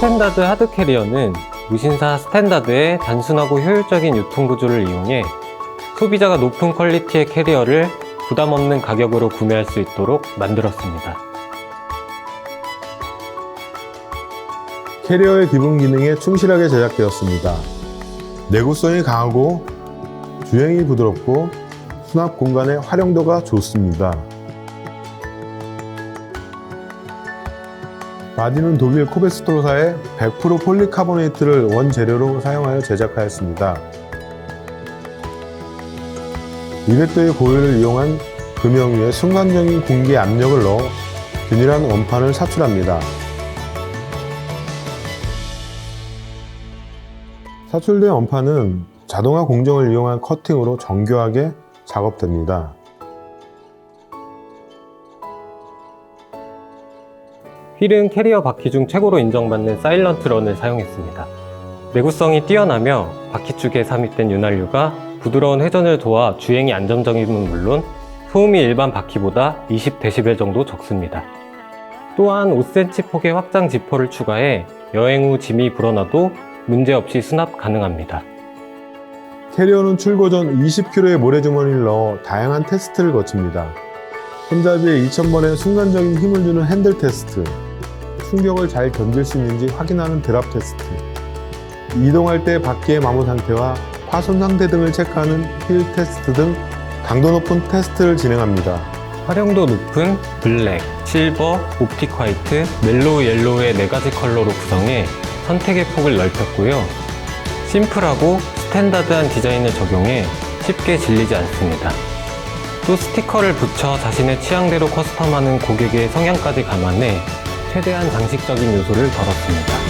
스탠다드 하드 캐리어는 무신사 스탠다드의 단순하고 효율적인 유통 구조를 이용해 소비자가 높은 퀄리티의 캐리어를 부담 없는 가격으로 구매할 수 있도록 만들었습니다. 캐리어의 기본 기능에 충실하게 제작되었습니다. 내구성이 강하고 주행이 부드럽고 수납 공간의 활용도가 좋습니다. 바디는 독일 코베스토로사의 100% 폴리카보네이트를 원재료로 사용하여 제작하였습니다. 200도의 고열을 이용한 금형 위에 순간적인 공기 압력을 넣어 균일한 원판을 사출합니다. 사출된 원판은 자동화 공정을 이용한 커팅으로 정교하게 작업됩니다. 휠은 캐리어 바퀴 중 최고로 인정받는 사일런트 런을 사용했습니다. 내구성이 뛰어나며 바퀴 축에 삽입된 윤활유가 부드러운 회전을 도와 주행이 안정적임은 물론 소음이 일반 바퀴보다 20dB 정도 적습니다. 또한 5cm 폭의 확장 지퍼를 추가해 여행 후 짐이 불어나도 문제없이 수납 가능합니다. 캐리어는 출고 전 20kg의 모래주머니를 넣어 다양한 테스트를 거칩니다. 손잡이에 2000번의 순간적인 힘을 주는 핸들 테스트, 충격을 잘 견딜 수 있는지 확인하는 드랍 테스트, 이동할 때 바퀴의 마모 상태와 파손 상태 등을 체크하는 휠 테스트 등 강도 높은 테스트를 진행합니다. 활용도 높은 블랙, 실버, 옵틱 화이트, 멜로우 옐로우의 네 가지 컬러로 구성해 선택의 폭을 넓혔고요. 심플하고 스탠다드한 디자인을 적용해 쉽게 질리지 않습니다. 또 스티커를 붙여 자신의 취향대로 커스텀하는 고객의 성향까지 감안해 최대한 장식적인 요소를 덜었습니다.